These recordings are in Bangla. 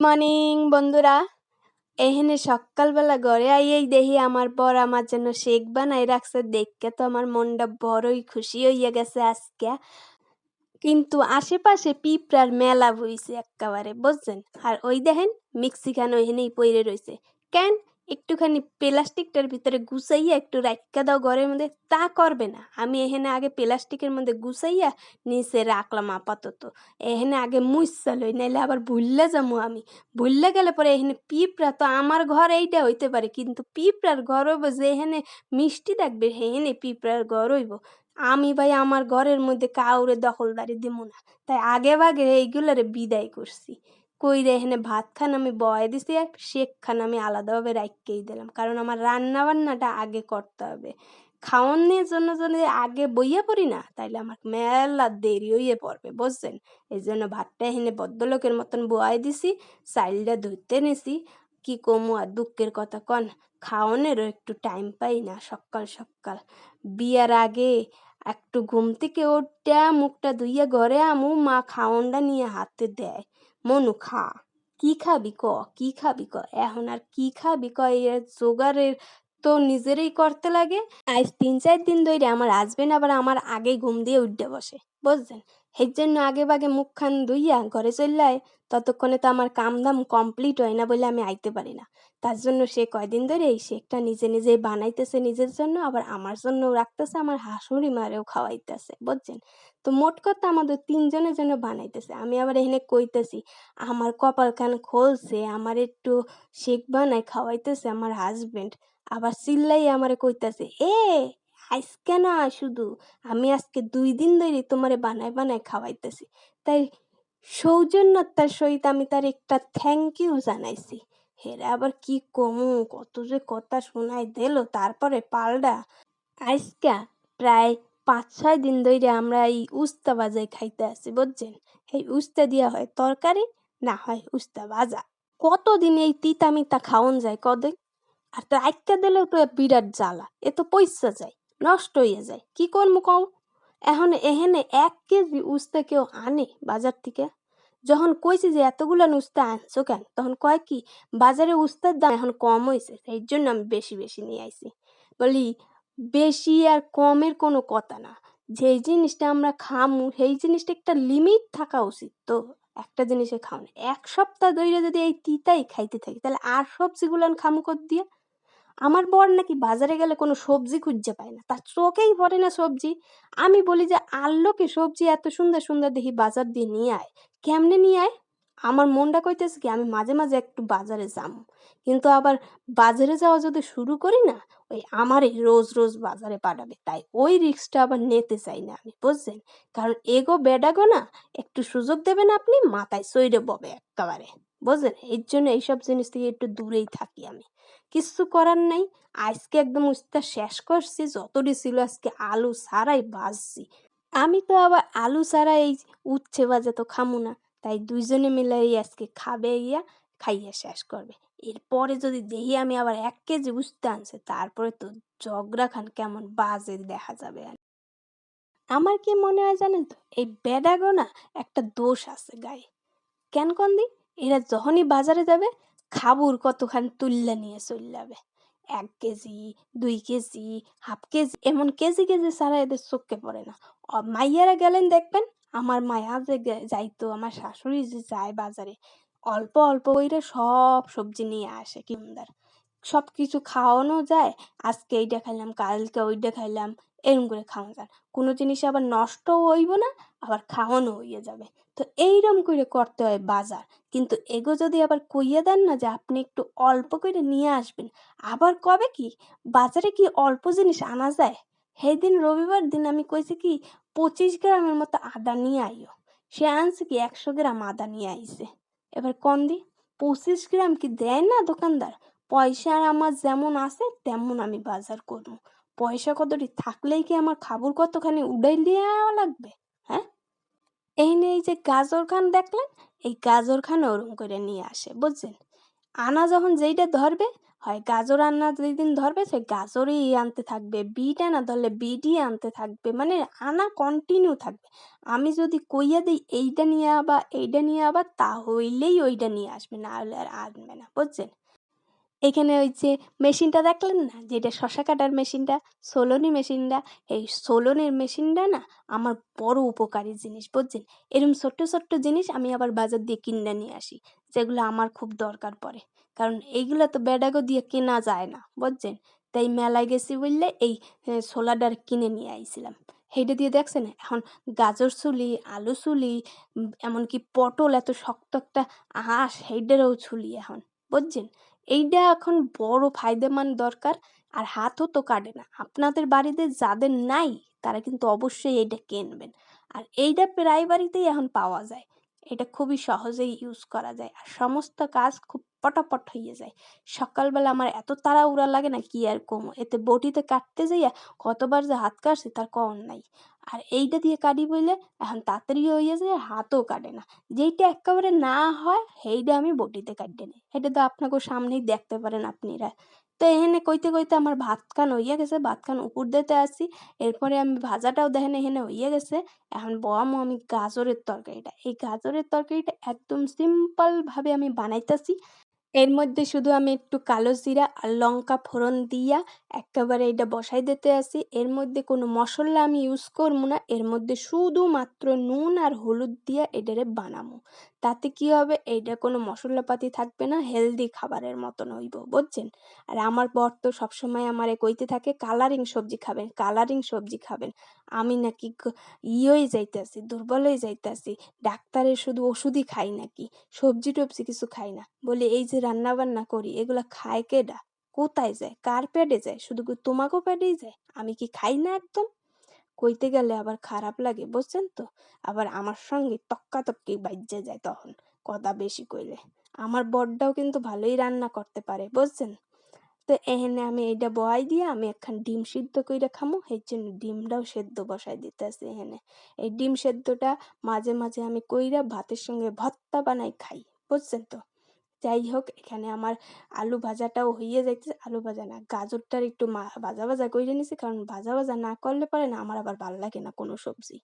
মর্নিং, বন্ধুরা। এখানে সকালবেলা ঘরে আইয়েই দেখি আমার বর আমার জন্য শেক বানাই রাখছে। দেখকে তো আমার মনটা বড়ই খুশি হইয়া গেছে আজকে। কিন্তু আশেপাশে পিঁপড়ার মেলা বইছে একেবারে বুঝছেন? আর ওই দেখেন, মিক্সিখান ওইখানেই পইরে রয়েছে কেন? একটুখানি প্লাস্টিকটার ভিতরে গুছাইয়া একটু রাখা দাও ঘরের মধ্যে, তা করবে না। আমি এখানে আগে প্লাস্টিকের মধ্যে গুছাইয়া নিচে রাখলাম আপাতত। এখানে আগে মুইসা লই, নাইলে আবার ভুললে যাব আমি। ভুললে গেলে পরে এখানে পিঁপড়া তো আমার ঘর এইটা হইতে পারে, কিন্তু পিঁপড়ার ঘর হইব যে এখানে মিষ্টি দেখবে এখানে পিঁপড়ার ঘর হইব। আমি ভাই আমার ঘরের মধ্যে কাউরে দখলদারি দিব না। তাই আগে ভাগে এইগুলারে বিদায় করছি। কইরে এখানে ভাত খান আমি, বয় দিছি আর শেক খান আমি আলাদাভাবে রাখকেই দিলাম। কারণ আমার রান্না বান্নাটা আগে করতে হবে। খাওয়ানোর জন্য যদি আগে বইয়া পড়ি না, তাইলে আমার মেলা দেরি হইয়ে পড়বে, বুঝছেন? এই জন্য ভাতটা এখানে বদ্ধলোকের মতন বয় দিছি, চাইলটা ধরতে নিছি। কি কমু আর দুঃখের কথা কন, খাওয়ানোরও একটু টাইম পাই না, সকাল সকাল। বিয়ার আগে একটু ঘুম থেকে উঠটা মুখটা ধুইয়া ঘরে আমু, মা খাওনটা নিয়ে হাতে দেয়। মনু খা। কি খাবি ক? কি খাবি ক? এখন আর কি খাবি ক? এর জোগাড়ের তো নিজেরই করতে লাগে। আজ তিন চার দিন ধরে আমার হাজবেন্ড আবার আমার আগে ঘুম দিয়ে উঠতে বসে। বুঝছেন? এর জন্য আগে বাগে মুখখান ধুইয়া ঘরে চললায় ততক্ষণে তো আমার কাম দাম কমপ্লিট হয় না বলে আমি আইতে পারি না। তার জন্য সে কয়দিন ধরে এই শেকটা নিজে নিজেই বানাইতেছে নিজের জন্য, আবার আমার জন্যও রাখতেছে, আমার হাসুড়ি মারেও খাওয়াইতেছে, বুঝছেন? তো মোট কথা আমাদের তিনজনের জন্য বানাইতেছে। আমি আবার এখানে কইতেছি, আমার কপাল কান খোলছে, আমার একটু শেক বানাই খাওয়াইতেছে আমার হাজবেন্ড আবার চিল্লাই আমারে কইতাছে, এ আজকে না শুধু আমি আজকে দুই দিন ধরে তোমারে বানায় বানায় খাওয়াইতেছি। তাই সৌজন্যতার সহিত আমি তার একটা থ্যাংক ইউ জানাইছি। হেরা আবার কি কমু, কত যে কথা শোনাই দিল, তারপরে পাল্টা। আজকা প্রায় পাঁচ ছয় দিন ধরে আমরা এই উস্তা বাজাই খাইতে আছি, বুঝছেন? এই উস্তা দিয়া হয় তরকারি, না হয় উস্তা ভাজা। কতদিন এই তিতা মিতা খাওন যায় কদিন? আর তো আইকা দিলেও তো বিরাট জ্বালা, এ তো পয়সা যায়। নষ্ট হইয়া যায়। কি করব কও? এখন এখানে এক কেজি উস্তা কেউ আনে বাজার থেকে। যখন কইছি যে এতগুলো উস্তা আনছো কেন? তখন কয় কি, বাজারে উস্তার দাম এখন কম হয়েছে সেই জন্য আমি বেশি বেশি নিয়ে আইছি। বলি, বেশি আর কমের কোনো কথা না। যেই জিনিসটা আমরা খামু, সেই জিনিসটা একটা লিমিট থাকা উচিত তো। একটা জিনিসে খাও এক সপ্তাহ ধরে যদি এই তিতাই খাইতে থাকি, তাহলে আর সবজিগুলো খামু কর দিয়ে? আমার বর নাকি বাজারে গেলে কোনো সবজি খুঁজে পায় না। তার চোখেই পড়ে না সবজি। আমি বলি যে, আল্লোকে সবজি এত সুন্দর সুন্দর দেখি বাজার দিয়ে নিয়ে আয়। কেমনে নিয়ে আয়? আমার মনটা কইতেছে কি, আমি মাঝে মাঝে একটু বাজারে যাম। কিন্তু আবার বাজারে যাওয়া যদি শুরু করি না, ওই আমারই রোজ রোজ বাজারে পাঠাবে। তাই ওই রিক্সটা আবার নিতে চাই না আমি, বুঝছেন? কারণ এগো বেডাগো না, একটু সুযোগ দেবেন আপনি, মাথায় সইরে ববে একেবারে। বুঝলেন? এর জন্য এইসব জিনিস থেকে একটু দূরেই থাকি আমি। কিচ্ছু করার নাই। আজকে একদম উস্তা শেষ করছি। যতটি ছিল আজকে আলু ছাড়াই বাজছি আমি তো আবার আলু ছাড়া এই উচ্ছে বাজে তো খামু না। তাই দুইজনে মিলে এই আজকে খাবে ইয়া, খাইয়া শেষ করবে। এরপরে যদি দেখি আমি আবার এক কেজি উস্তে আনছে, তারপরে তো জগরা খান কেমন বাজে দেখা যাবে আমার কি মনে হয় জানেন তো? এই বেডাগো না একটা দোষ আছে গায়ে। কেন কন দি এরা যখনই বাজারে যাবে, খাবুর কতখান তুললে নিয়ে চলে যাবে এক কেজি, দুই কেজি, হাফ কেজি, এমন কেজি কেজি ছাড়া এদের চোখে পড়ে না। মাইয়ারা গেলেন দেখবেন, আমার মায়া যে যাইতো, আমার শাশুড়ি যে যায় বাজারে, অল্প অল্প কইরে সব সবজি নিয়ে আসে কিমদার সব কিছু খাওয়ানো যায়, আজকে এইটা খাইলাম, কালকে ওইটা খাইলাম, এরম করে খাওয়া যায়। কোনো জিনিস আবার নষ্টও হইব না আবার খাওয়ানো হইয়া যাবে। তো এইরম করে করতে হয় বাজার। কিন্তু এগো যদি আবার কইয়া দেন না যে আপনি একটু অল্প করে নিয়ে আসবেন, আবার কবে কি? বাজারে কি অল্প জিনিস আনা যায়? সেই দিন রবিবার দিন আমি কইছি কি, পঁচিশ গ্রামের মতো আদা নিয়ে আইও। সে আনছে কি একশো গ্রাম আদা নিয়ে আইছে। এবার কন দি? পঁচিশ গ্রাম কি দেয় না দোকানদার? পয়সা আমার যেমন আছে, তেমন আমি বাজার করব। পয়সা কতটি থাকলেই কি আমার খাবার কতখানি উড়াই দেওয়া লাগবে? এই নিয়ে এই যে গাজর খান দেখলেন, এই গাজর খান ওরম করে নিয়ে আসে, বুঝছেন? আনা যখন যেইটা ধরবে, হয় গাজর আনা যেদিন ধরবে, সে গাজরই আনতে থাকবে, বিট আনা ধরলে বিটই আনতে থাকবে মানে আনা কন্টিনিউ থাকবে। আমি যদি কইয়া দিই এইটা নিয়ে আবা এইটা নিয়ে আবার, তাহলেই ওইটা নিয়ে আসবে না হলে আর আনবে না, বুঝছেন? এখানে ওই যে মেশিনটা দেখলেন না? যেটা শশা কাটার মেশিনটা, সোলনি মেশিনটা, এই সোলনের মেশিনটা না আমার বড় উপকারী জিনিস, বুঝছেন? এরকম ছোট্ট ছোট্ট জিনিস আমি আবার বাজার দিয়ে কিনে নিয়ে আসি, যেগুলো আমার খুব দরকার পড়ে। কারণ এইগুলো তো বেডাগো দিয়ে কেনা যায় না, বুঝছেন? তাই মেলায় গেছি বললে এই সোলাডার কিনে নিয়ে আইছিলাম। সেইটা দিয়ে দেখছেন? এখন গাজর ছুলি আলু ছুলি এমনকি পটল এত শক্ত একটা আঁশ হেডেরও ছুলি এখন, বুঝছেন? এইটা এখন বড় ফায়দেমান দরকার, আর হাতও তো কাটে না। আপনাদের বাড়িতে যাদের নাই, তারা কিন্তু অবশ্যই এইটা কিনবেন। আর এইটা প্রায় বাড়িতেই এখন পাওয়া যায়। এটা খুবই সহজেই ইউজ করা যায়। আর সমস্ত কাজ খুব পটাপট হয়ে যায়। সকালবেলা আমার এত তাড়াহুড়া লাগে না কি আর কম এতে বটিতে কাটতে যাইয়া কতবার যে হাত কাটছে তার কম নাই। আর এইটা দিয়ে কাটি বললে এখন তাড়াতাড়ি হয়ে যায়, হাতও কাটে না। যেইটা একেবারে না হয়, সেইটা আমি বটিতে কাটতে নিই। এটা তো আপনাকে সামনেই দেখতে পারেন আপনারা। তো এখানে কইতে কইতে আমার ভাত খান হইয়া গেছে, ভাত খান উপর দিতে আসি। এরপরে আমি ভাজাটাও দেখেন এখানে হইয়া গেছে। এখন বয়ামও আমি গাজরের তরকারিটা। এই গাজরের তরকারিটা একদম সিম্পলভাবে আমি বানাইতেছি। এর মধ্যে শুধু আমি একটু কালো জিরা আর লঙ্কা ফোড়ন দিয়া একেবারে এটা বসাই দিতে আসি। এর মধ্যে কোনো মশলা আমি ইউজ করব না। এর মধ্যে শুধুমাত্র নুন আর হলুদ দিয়া এটারে বানাবো তাতে কি হবে? এইটা কোনো মশলাপাতি থাকবে না হেলদি খাবারের মতন হইব, বুঝছেন? আর আমার বর তো সবসময় আমারে কইতে থাকে কালারিং সবজি খাবেন কালারিং সবজি খাবেন। আমি নাকি ইয়েই যাইতেছি দুর্বল হয়ে যাইতেছি, ডাক্তারের শুধু ওষুধই খাই নাকি, সবজি টবজি কিছু খাই না। বলে, এই যে রান্না বান্না করি, এগুলা খায় কেডা? কোথায় যায়? কার পেটে যায়? শুধু তোমাকেও পেটেই যায়? আমি কি খাই না একদম? কইতে গেলে আবার খারাপ লাগে, বুঝছেন তো? আবার আমার সঙ্গে তক্কাতক্কি বাজ্যে যায় তখন, কথা বেশি কইলে। আমার বরটাও কিন্তু ভালোই রান্না করতে পারে, বুঝছেন? তো এখানে আমি এইটা বয়াই দিয়ে আমি একখান ডিম সিদ্ধ কইরা খামো এই জন্য ডিমটাও সেদ্ধ বসাই দিতেছি এখানে এই ডিম সেদ্ধটা মাঝে মাঝে আমি কইরা ভাতের সঙ্গে ভত্তা বানাই খাই, বুঝছেন তো? যাই হোক, এখানে আমার আলু ভাজাটাও হইয়ে যাইতেছে। আলু ভাজা না, গাজরটার একটু ভাজা ভাজা করে নিছি। কারণ ভাজা ভাজা না করলে পরে না, আমার আবার ভালো লাগে না কোনো সবজি।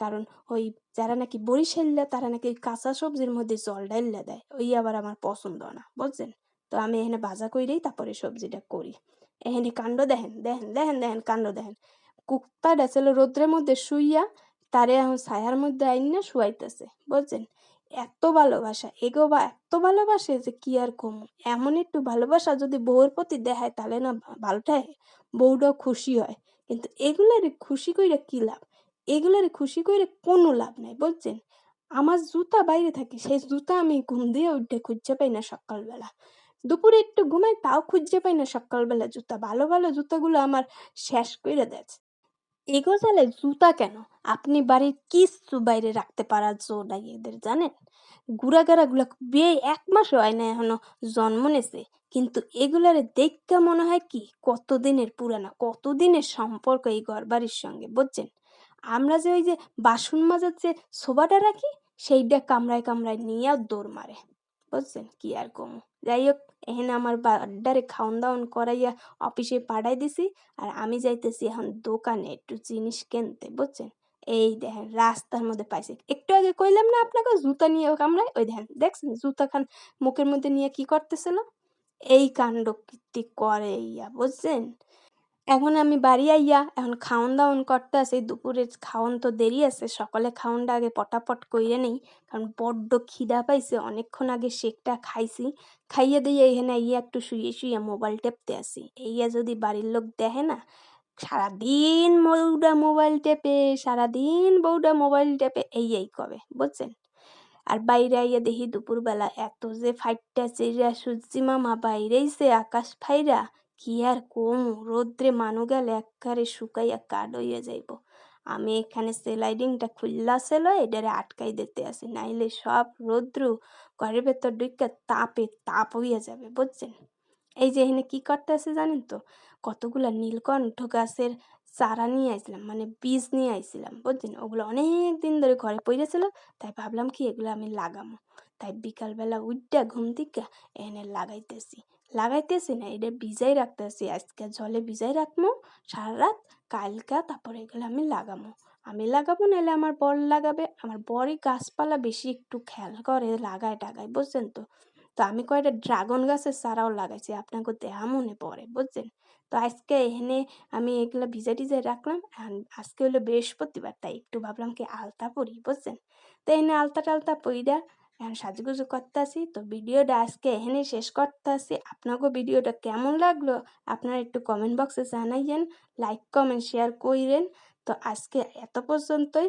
কারণ ওই যারা নাকি বরিশাল্লা তারা নাকি কাঁচা সবজির মধ্যে জল ডাইল্লা দেয়। ওই আবার আমার পছন্দ না, বুঝছেন? তো আমি এখানে ভাজা কইরেই তারপরে সবজিটা করি। এখানে কাণ্ড দেখেন দেখেন দেখেন দেখেন, কাণ্ড দেখেন। কুত্তাটা ছিল রোদ্রের মধ্যে শুইয়া তারে এখন ছায়ার মধ্যে আইন না শুয়াইতেছে, বুঝছেন? এত ভালোবাসা, এগো বা এত ভালোবাসে যে কি আর কম? এমন একটু ভালোবাসা যদি বউর প্রতি দেখায় তাহলে না ভালোটাই বউটাও খুশি হয়। কিন্তু এগুলার খুশি কইরা কি লাভ? এগুলার খুশি কইরে কোনো লাভ নাই, বুঝছেন? আমার জুতা বাইরে থাকে, সেই জুতা আমি ঘুম দিয়ে উঠে খুঁজে পাই না সকালবেলা। দুপুরে একটু ঘুমাই তাও খুঁজে পাই না সকালবেলা জুতা। ভালো ভালো জুতাগুলো আমার শেষ করে দিয়েছে এগো চালে জুতা কেন? আপনি বাড়ির কিচ্ছু বাইরে রাখতে পারার জো নাই এদের, জানেন? গুড়াগাড়াগুলো বিয়ে এক মাসও হয় না এখনও জন্ম নেছে। কিন্তু এগুলারে দেখতে মনে হয় কি? কতদিনের পুরানা, কতদিনের সম্পর্ক এই ঘর বাড়ির সঙ্গে, বুঝছেন? আমরা যে ওই যে বাসন মাজার যে সোবাটা রাখি, সেইটা কামড়ায় কামড়ায় নিয়ে আর দৌড় মারে, বুঝছেন? কি আর কমু? যাই হোক এখানে আমার বাড্ডারে খাওন দাওন করাইয়া অফিসে পাঠাই দিছি, আর আমি যাইতেছি এখন দোকানে একটু জিনিস কিনতে, বুঝছেন? এই দেখেন, রাস্তার মধ্যে পাইছে। একটু আগে কইলাম না আপনাকে, জুতা নিয়ে কামড়ায়, ওই দেখেন, দেখছেন? জুতা খান মুখের মধ্যে নিয়ে কি করতেছিল? এই কাণ্ড কীর্তি করে ইয়া বুঝছেন? এখন আমি বাড়ি আইয়া এখন খাওন দাওন করতে আছে, দুপুরের খাওন তো দেরি আছে, সকালে খাওনটা আগে পটাপট কইরে নেই, কারণ বড্ড খিদা পাইছে, অনেকক্ষণ আগে শেকটা খাইছি, খাইয়ে দিয়ে এখানে আইয়া একটু শুয়ে শুয়ে মোবাইল টেপতে আসি এইয়া যদি বাড়ির লোক দেখে না, সারাদিন বউটা মোবাইল টেপে, সারাদিন বউটা মোবাইল টেপে এই এই কবে বুঝছেন? আর বাইরে আইয়া দেখি দুপুরবেলা এত যে ফাইটটা চেরা সূর্যি মামা বাইরেইছে, আকাশ ফাইরা কি আর কম রোদ্রে মানু গেলে একবারে শুকাইয়া কাড হইয়া যাইব। আমি এখানে সেলাইডিংটা খুললা ছিল এটারে আটকাই দিতে আসি। নাইলে সব রোদ্রু ঘরের ভেতর ঢুকে তাপে তাপ হইয়া যাবে, বুঝছেন? এই যে এখানে কি করতে আছে জানেন তো? কতগুলা নীলকণ্ঠ গাছের চারা নিয়ে আইছিলাম মানে বীজ নিয়ে আইছিলাম, বুঝছেন? ওগুলো অনেক দিন ধরে ঘরে পড়েছিল তাই ভাবলাম কি এগুলো আমি লাগামো। তাই বিকালবেলা উঠটা ঘুম থেকে এনে লাগাইতেছি। লাগাইতেছি না, এটা ভিজাই রাখতেছি আজকে জলে ভিজাই রাখব সারা রাত, কালকা তারপরে এগুলো আমি লাগামো। আমি লাগাবো নাহলে আমার বর লাগাবে। আমার বরই গাছপালা বেশি একটু খেয়াল করে লাগায় টাগায়, বুঝছেন তো? তো আমি কয়েকটা ড্রাগন গাছের চারাও লাগাইছি, আপনাকে দেহা মনে পড়ে, বুঝছেন? তো আজকে এখানে আমি এগুলো ভিজে টিজে রাখলাম আজকে হলো বৃহস্পতিবার, তাই একটু ভাবলাম কি আলতা পরি, বুঝছেন? তো এখানে আলতা টালতা পইরা এখন সাজুগুজু করতেছি, তো ভিডিওটা আজকে এখানে শেষ করতেছি। আপনাকেও ভিডিওটা কেমন লাগল, আপনারা একটু কমেন্ট বক্সে জানাইয়েন লাইক কমেন্ট শেয়ার কইরেন। তো আজকে এত পর্যন্তই,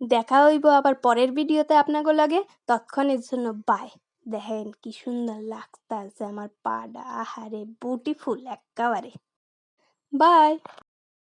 দেখা হইব আবার পরের ভিডিওতে আপনাকে লাগে। তৎক্ষণের জন্য বাই দেখেন কি সুন্দর লাগতাছে আমার পাটা আহারে বিউটিফুল একেবারে বাই